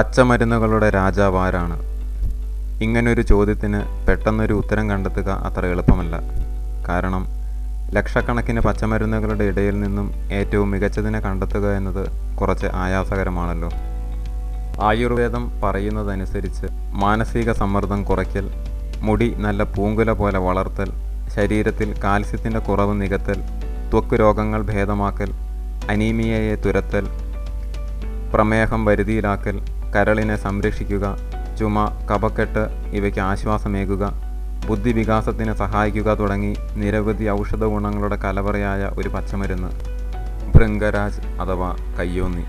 പച്ചമരുന്നുകളുടെ രാജാവ് ആരാണ് ഇങ്ങനൊരു ചോദ്യത്തിന് പെട്ടെന്നൊരു ഉത്തരം കണ്ടെത്തുക അത്ര എളുപ്പമല്ല. കാരണം ലക്ഷക്കണക്കിന് പച്ചമരുന്നുകളുടെ ഇടയിൽ നിന്നും ഏറ്റവും മികച്ചതിനെ കണ്ടെത്തുക എന്നത് കുറച്ച് ആയാസകരമാണല്ലോ. ആയുർവേദം പറയുന്നതനുസരിച്ച് മാനസിക സമ്മർദ്ദം കുറയ്ക്കൽ മുടി നല്ല പൂങ്കുല പോലെ വളർത്തൽ ശരീരത്തിൽ കാൽസ്യത്തിന്റെ കുറവ് നികത്തൽ ത്വക്ക് രോഗങ്ങൾ ഭേദമാക്കൽ അനീമിയയെ തുരത്തൽ പ്രമേഹം വരുതിയിലാക്കൽ കരളിനെ സംരക്ഷിക്കുക ചുമ കപക്കെട്ട് ഇവയ്ക്ക് ആശ്വാസമേകുക ബുദ്ധിവികാസത്തിന് സഹായിക്കുക തുടങ്ങി നിരവധി ഔഷധ ഗുണങ്ങളുടെ കലവറയായ ഒരു പച്ചമരുന്ന്. ഭൃംഗരാജ് അഥവാ കയ്യോന്നി.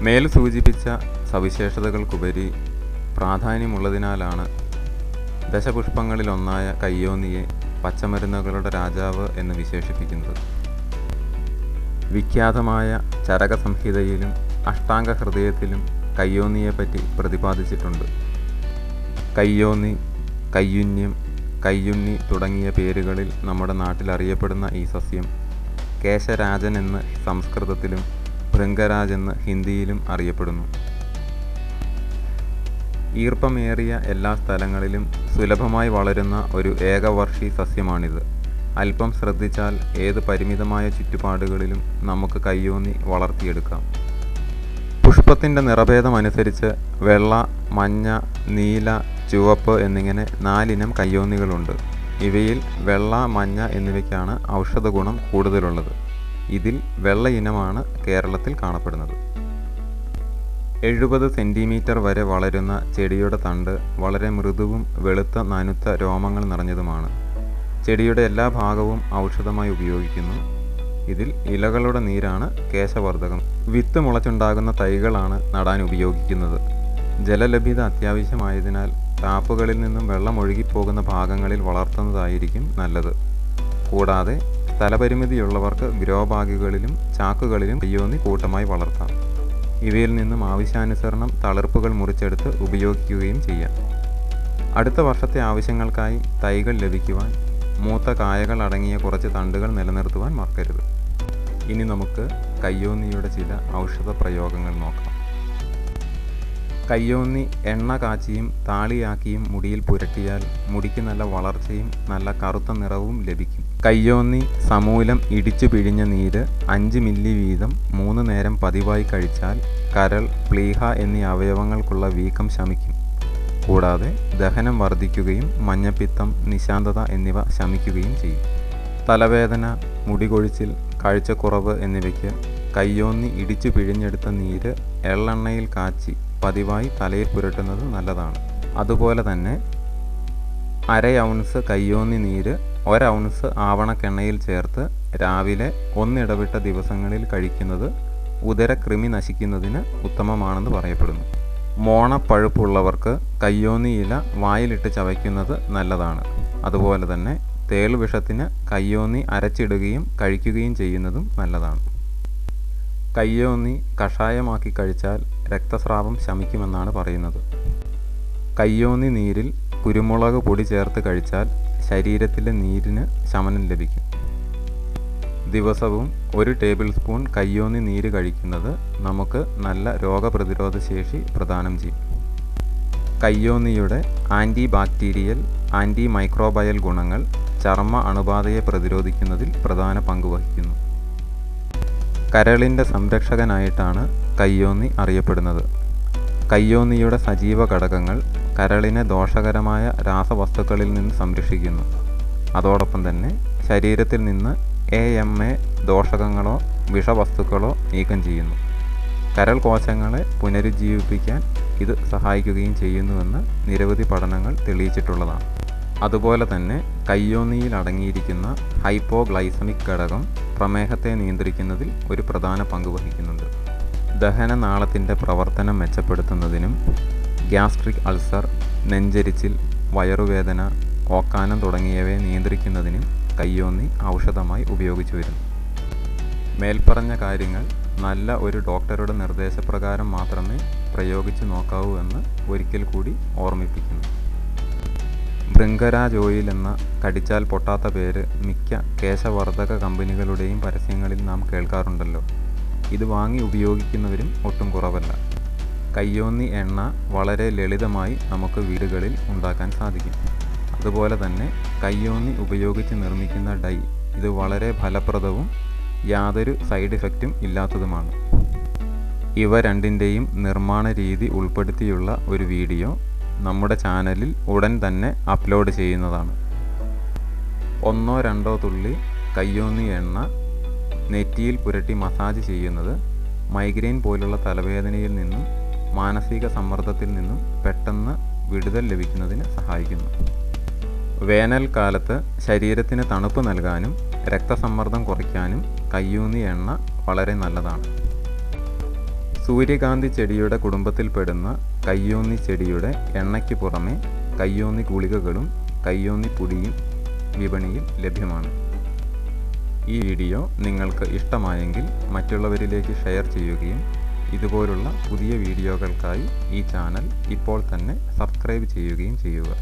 മേൽ സൂചിപ്പിച്ച സവിശേഷതകൾക്കുപരി പ്രാധാന്യമുള്ളതിനാലാണ് ദശപുഷ്പങ്ങളിലൊന്നായ കയ്യോന്നിയെ പച്ചമരുന്നുകളുടെ രാജാവ് എന്ന് വിശേഷിപ്പിക്കുന്നത്. വിഖ്യാതമായ ചരക സംഹിതയിലും അഷ്ടാംഗ ഹൃദയത്തിലും കയ്യോന്നിയെപ്പറ്റി പ്രതിപാദിച്ചിട്ടുണ്ട്. കയ്യോന്നി കയ്യുന്യം കയ്യുണ്ണി തുടങ്ങിയ പേരുകളിൽ നമ്മുടെ നാട്ടിൽ അറിയപ്പെടുന്ന ഈ സസ്യം കേശരാജൻ എന്ന് സംസ്കൃതത്തിലും ഭൃംഗരാജ് എന്ന് ഹിന്ദിയിലും അറിയപ്പെടുന്നു. ഈർപ്പമേറിയ എല്ലാ സ്ഥലങ്ങളിലും സുലഭമായി വളരുന്ന ഒരു ഏകവർഷി സസ്യമാണിത്. അല്പം ശ്രദ്ധിച്ചാൽ ഏത് പരിമിതമായ ചുറ്റുപാടുകളിലും നമുക്ക് കയ്യോന്നി വളർത്തിയെടുക്കാം. പുഷ്പത്തിന്റെ നിറഭേദം അനുസരിച്ച് വെള്ള മഞ്ഞ നീല ചുവപ്പ് എന്നിങ്ങനെ നാലിനം കയ്യോന്നികളുണ്ട്. ഇവയിൽ വെള്ള മഞ്ഞ എന്നിവയ്ക്കാണ് ഔഷധ ഗുണം കൂടുതലുള്ളത്. ഇതിൽ വെള്ള ഇനമാണ് കേരളത്തിൽ കാണപ്പെടുന്നത്. എഴുപത് സെന്റിമീറ്റർ വരെ വളരുന്ന ചെടിയുടെ തണ്ട് വളരെ മൃദുവും വെളുത്ത നനുത്ത രോമങ്ങൾ നിറഞ്ഞതുമാണ്. ചെടിയുടെ എല്ലാ ഭാഗവും ഔഷധമായി ഉപയോഗിക്കുന്നു. ഇതിൽ ഇലകളുടെ നീരാണ് കേശവർദ്ധകം. വിത്ത് മുളച്ചുണ്ടാകുന്ന തൈകളാണ് നടാൻ ഉപയോഗിക്കുന്നത്. ജലലഭ്യത അത്യാവശ്യമായതിനാൽ ടാപ്പുകളിൽ നിന്നും വെള്ളം ഒഴുകിപ്പോകുന്ന ഭാഗങ്ങളിൽ വളർത്തുന്നതായിരിക്കും നല്ലത്. കൂടാതെ സ്ഥലപരിമിതിയുള്ളവർക്ക് ഗ്രോ ബാഗുകളിലും ചാക്കുകളിലും കയ്യോന്നി കൂട്ടമായി വളർത്താം. ഇവയിൽ നിന്നും ആവശ്യാനുസരണം തളിർപ്പുകൾ മുറിച്ചെടുത്ത് ഉപയോഗിക്കുകയും ചെയ്യാം. അടുത്ത വർഷത്തെ ആവശ്യങ്ങൾക്കായി തൈകൾ ലഭിക്കുവാൻ മൂത്ത കായകൾ അടങ്ങിയ കുറച്ച് തണ്ടുകൾ നിലനിർത്തുവാൻ മറക്കരുത്. ഇനി നമുക്ക് കയ്യോന്നിയുടെ ചില ഔഷധ പ്രയോഗങ്ങൾ നോക്കാം. കയ്യോന്നി എണ്ണ കാച്ചിയും താളിയാക്കിയും മുടിയിൽ പുരട്ടിയാൽ മുടിക്ക് നല്ല വളർച്ചയും നല്ല കറുത്ത നിറവും ലഭിക്കും. കയ്യോന്നി സമൂലം ഇടിച്ചു പിഴിഞ്ഞ നീര് അഞ്ച് മില്ലി വീതം മൂന്ന് നേരം പതിവായി കഴിച്ചാൽ കരൾ പ്ലീഹ എന്നീ അവയവങ്ങൾക്കുള്ള വീക്കം ശമിക്കും. കൂടാതെ ദഹനം വർദ്ധിക്കുകയും മഞ്ഞപ്പിത്തം നിശാന്തത എന്നിവ ശമിക്കുകയും ചെയ്യും. തലവേദന മുടികൊഴിച്ചിൽ കാഴ്ചക്കുറവ് എന്നിവയ്ക്ക് കയ്യോന്നി ഇടിച്ചു പിഴിഞ്ഞെടുത്ത നീര് എള്ളെണ്ണയിൽ കാച്ചി പതിവായി തലയിൽ പുരട്ടുന്നത് നല്ലതാണ്. അതുപോലെ തന്നെ അര ഔൺസ് കയ്യോന്നി നീര് ഒരൗൺസ് ആവണക്കെണ്ണയിൽ ചേർത്ത് രാവിലെ ഒന്നിടവിട്ട ദിവസങ്ങളിൽ കഴിക്കുന്നത് ഉദരക്രിമി നശിക്കുന്നതിന് ഉത്തമമാണെന്ന് പറയപ്പെടുന്നു. മോണപ്പഴുപ്പുള്ളവർക്ക് കയ്യോന്നി ഇല വായിലിട്ട് ചവയ്ക്കുന്നത് നല്ലതാണ്. അതുപോലെ തന്നെ തേൾ വിഷത്തിന് കയ്യോന്നി അരച്ചിടുകയും കഴിക്കുകയും ചെയ്യുന്നതും നല്ലതാണ്. കയ്യോന്നി കഷായമാക്കി കഴിച്ചാൽ രക്തസ്രാവം ശമിക്കുമെന്നാണ് പറയുന്നത്. കയ്യോന്നി നീരിൽ കുരുമുളക് പൊടി ചേർത്ത് കഴിച്ചാൽ ശരീരത്തിലെ നീരിന് ശമനം ലഭിക്കും. ദിവസവും ഒരു ടേബിൾ സ്പൂൺ കയ്യോന്നി നീര് കഴിക്കുന്നത് നമുക്ക് നല്ല രോഗപ്രതിരോധ ശേഷി പ്രദാനം ചെയ്യും. കയ്യോന്നിയുടെ ആന്റി ബാക്ടീരിയൽ ആന്റി മൈക്രോബയൽ ഗുണങ്ങൾ ചർമ്മ അണുബാധയെ പ്രതിരോധിക്കുന്നതിൽ പ്രധാന പങ്ക് വഹിക്കുന്നു. കരളിന്റെ സംരക്ഷകനായിട്ടാണ് കയ്യോന്നി അറിയപ്പെടുന്നത്. കയ്യോന്നിയുടെ സജീവ ഘടകങ്ങൾ കരളിനെ ദോഷകരമായ രാസവസ്തുക്കളിൽ നിന്ന് സംരക്ഷിക്കുന്നു. അതോടൊപ്പം തന്നെ ശരീരത്തിൽ നിന്ന് എ എം എ ദോഷകങ്ങളോ വിഷവസ്തുക്കളോ നീക്കം ചെയ്യുന്നു. കരൾ കോശങ്ങളെ പുനരുജ്ജീവിപ്പിക്കാൻ ഇത് സഹായിക്കുകയും ചെയ്യുന്നുവെന്ന് നിരവധി പഠനങ്ങൾ തെളിയിച്ചിട്ടുള്ളതാണ്. അതുപോലെ തന്നെ കയ്യോന്നിയിൽ അടങ്ങിയിരിക്കുന്ന ഹൈപ്പോഗ്ലൈസമിക് ഘടകം പ്രമേഹത്തെ നിയന്ത്രിക്കുന്നതിൽ ഒരു പ്രധാന പങ്ക് വഹിക്കുന്നുണ്ട്. ദഹനനാളത്തിന്റെ പ്രവർത്തനം മെച്ചപ്പെടുത്തുന്നതിനും ഗ്യാസ്ട്രിക് അൾസർ നെഞ്ചരിച്ചിൽ വയറുവേദന ഓക്കാനം തുടങ്ങിയവയെ നിയന്ത്രിക്കുന്നതിനും കയ്യോന്നി ഔഷധമായി ഉപയോഗിച്ചു വരുന്നു. മേൽപ്പറഞ്ഞ കാര്യങ്ങൾ നല്ല ഒരു ഡോക്ടറുടെ നിർദ്ദേശപ്രകാരം മാത്രമേ പ്രയോഗിച്ചു നോക്കാവൂ എന്ന് ഒരിക്കൽ കൂടി ഓർമ്മിപ്പിക്കുന്നു. ഓയിൽ എന്ന കടിച്ചാൽ പൊട്ടാത്ത പേര് മിക്ക കേശവർദ്ധക കമ്പനികളുടെയും പരസ്യങ്ങളിൽ നാം കേൾക്കാറുണ്ടല്ലോ. ഇത് വാങ്ങി ഉപയോഗിക്കുന്നവരും ഒട്ടും കുറവല്ല. കയ്യോന്നി എണ്ണ വളരെ ലളിതമായി നമുക്ക് വീടുകളിൽ ഉണ്ടാക്കാൻ സാധിക്കും. അതുപോലെ തന്നെ കയ്യോന്നി ഉപയോഗിച്ച് നിർമ്മിക്കുന്ന ഡൈ ഇത് വളരെ ഫലപ്രദവും യാതൊരു സൈഡ് ഇഫക്റ്റും ഇല്ലാത്തതുമാണ്. ഇവ രണ്ടിന്റെയും നിർമ്മാണ രീതി ഉൾപ്പെടുത്തിയുള്ള ഒരു വീഡിയോ നമ്മുടെ ചാനലിൽ ഉടൻ തന്നെ അപ്ലോഡ് ചെയ്യുന്നതാണ്. ഒന്നോ രണ്ടോ തുള്ളി കയ്യോന്നി എണ്ണ നെറ്റിയിൽ പുരട്ടി മസാജ് ചെയ്യുന്നത് മൈഗ്രെയിൻ പോലുള്ള തലവേദനയിൽ നിന്നും മാനസിക സമ്മർദ്ദത്തിൽ നിന്നും പെട്ടെന്ന് വിടുതൽ ലഭിക്കുന്നതിന് സഹായിക്കുന്നു. വേനൽക്കാലത്ത് ശരീരത്തിന് തണുപ്പ് നൽകാനും രക്തസമ്മർദ്ദം കുറയ്ക്കാനും കയ്യൂന്നി എണ്ണ വളരെ നല്ലതാണ്. സൂര്യകാന്തി ചെടിയുടെ കുടുംബത്തിൽപ്പെടുന്ന കയ്യോന്നി ചെടിയുടെ എണ്ണയ്ക്ക് പുറമെ കയ്യോന്നി ഗുളികകളും കയ്യോന്നി പൊടിയും വിപണിയിൽ ലഭ്യമാണ്. ഈ വീഡിയോ നിങ്ങൾക്ക് ഇഷ്ടമായെങ്കിൽ മറ്റുള്ളവരിലേക്ക് ഷെയർ ചെയ്യുകയും ഇതുപോലുള്ള പുതിയ വീഡിയോകൾക്കായി ഈ ചാനൽ ഇപ്പോൾ തന്നെ സബ്സ്ക്രൈബ് ചെയ്യുകയും ചെയ്യുക.